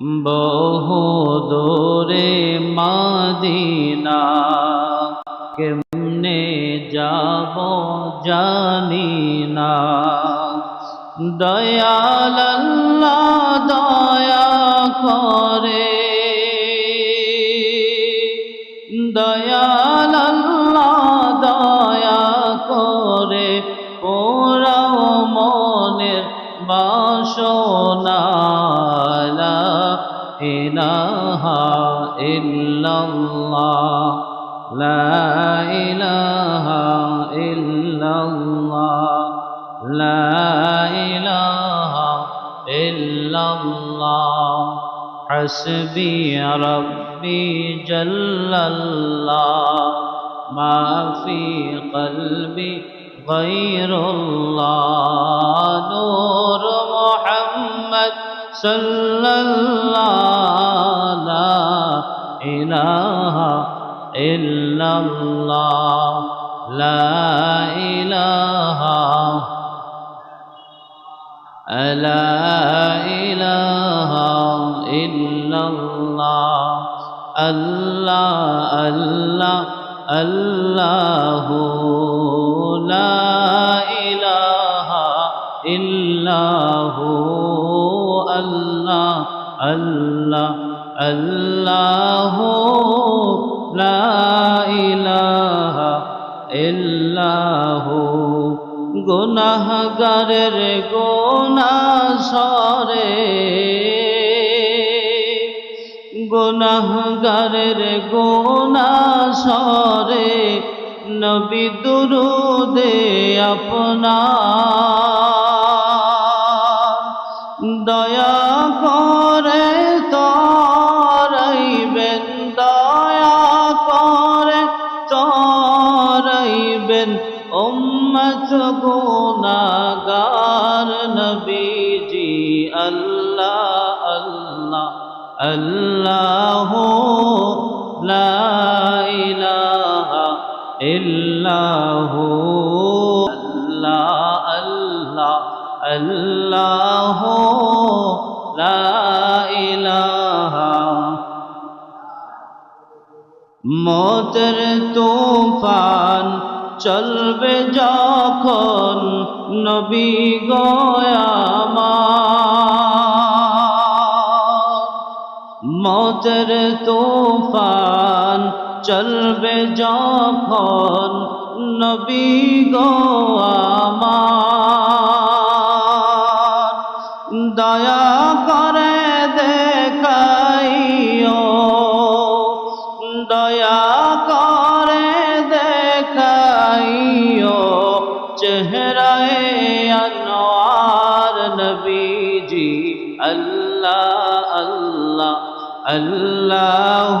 বহু দূরে মাদিনা। কেমনে যাব জানি না। দয়াল আল্লাহ দয়া করে। দয়াল شونا لا إله إلا الله لا إله إلا الله لا إله إلا الله حسبي ربي جل الله ما في قلبي غير الله. نور محمد صلى الله لا إله إلا الله. لا إله لا إله إلا الله. الله الله الله لا إله إلا هو الله الله الله لا إله إلا هو গুনাহগারের গোনা সরে গুনাহগারের গোনা সরে নবী দুরুদে আপনা দয়া করে তরাইবেন দয়া করে তরাইবেন উম্মত গুনাগার নবীজি, আল্লাহ আল্লাহ আল্লাহ লা ইল্লাহ আল্লাহ আল্লাহ আল্লাহ লা ইলাহা। মতের তুফান চলবে যখন নবী গয়ামা মতের তুফান চলবে যখন নবী গো আমার। দয়া করে দেখাইও, দয়া করে দেখাইও চেহারায় আনোয়ার নবীজি। আল্লাহ আল্লাহ আল্লাহ